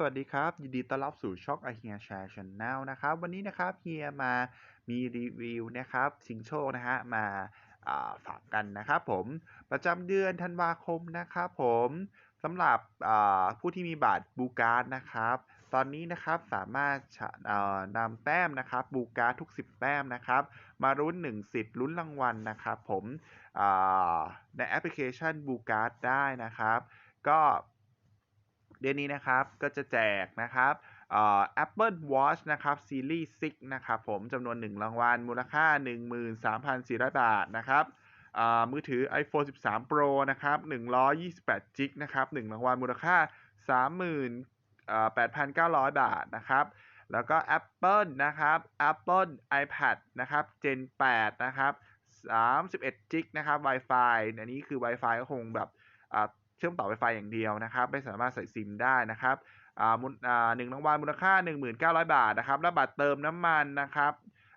สวัสดีครับ ยินดีต้อนรับสู่ช่อง i h e r Share Channel นะครับ วันนี้นะครับเฮียมามีรีวิวนะครับชิงโชคนะฮะมาฝากกันนะครับผมประจำเดือนธันวาคมนะครับผมสำหรับผู้ที่มีบัตรบูการ์ดนะครับ ตอนนี้นะครับสามารถนำแต้มนะครับบูการ์ดทุก 10 แต้มนะครับ มารุ้น 1 สิทธิ์ลุ้นรางวัลนะครับผมในแอปพลิเคชันบูการ์ดได้นะครับ ก็ เดือนนี้นะครับก็จะแจกนะครับเอ่อ Apple Watch นะครับ Series 6นะครับผมจำนวน 1 รางวัล มูลค่า 13,400 บาทนะครับอ่ามือถือ iPhone 13 Pro นะครับ128 g b นะครับ 1 รางวัลมูลค่า 38,900 บาทนะครับ แล้วก็ Apple นะครับ Apple iPad นะครับ Gen 8 นะครับ 31 g b นะครับ Wi-Fi อันนี้คือ Wi-Fi ก็คงแบบอ่า เชื่อมต่อ Wi-Fi อย่างเดียวนะครับ ไม่สามารถใส่ซิมได้นะครับอ่ามูลอ่าหนึ่งรางวัลมูลค่า 1,900 บาทนะครับและบัตรเติมน้ำมันนะครับ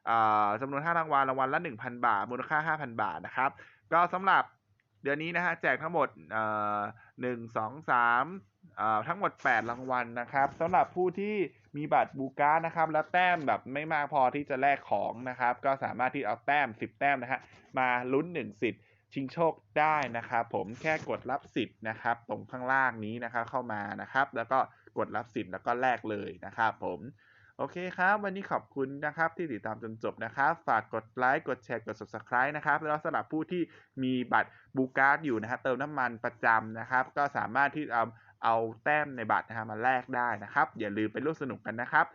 อ่าจำนวน 5 รางวัลรางวัลละ 1,000 บาท มูลค่า 5,000 บาทนะครับ ก็สำหรับเดือนนี้นะฮะแจกทั้งหมดอ่อหนึ่งสองสามอ่อทั้งหมด 8 รางวัลนะครับสำหรับผู้ที่มีบัตรบูการ์นะครับ และแต้มแบบไม่มากพอที่จะแลกของนะครับ ก็สามารถที่เอาแต้ม 10 แต้มนะฮะมาลุ้น 1 สิทธิ์ ชิงโชคได้นะครับผมแค่กดรับสิทธิ์นะครับ ตรงข้างล่างนี้นะครับเข้ามานะครับ แล้วก็กดรับสิทธิ์แล้วก็แลกเลยนะครับผมโอเคครับ วันนี้ขอบคุณนะครับที่ติดตามจนจบนะครับ ฝากกดไลค์ กดแชร์ กด subscribe นะครับ แล้วสำหรับผู้ที่มีบัตรบูการ์ดอยู่นะฮะเติมน้ำมันประจำนะครับ ก็สามารถที่เอาเอาแต้มในบัตรนะฮะมาแลกได้นะครับ อย่าลืมไปร่วมสนุกกันนะครับ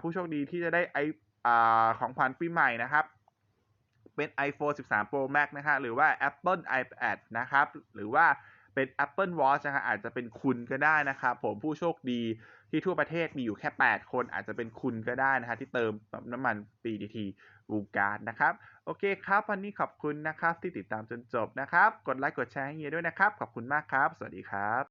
ผู้โชคดีที่จะได้ไออของขวัญปีใหม่นะครับ เป็น iPhone 13 Pro Max นะฮะหรือว่า Apple iPad นะครับ หรือว่าเป็น Apple Watch นะฮะอาจจะเป็นคุณก็ได้นะครับผมผู้โชคดีที่ทั่วประเทศมีอยู่แค่ 8 คนอาจจะเป็นคุณก็ได้นะฮะที่เติมน้ำมันปีดีทีบูการ์ดนะครับ โอเคครับ วันนี้ขอบคุณนะครับที่ติดตามจนจบนะครับ กดไลค์กดแชร์ให้เฮียด้วยนะครับ ขอบคุณมากครับ สวัสดีครับ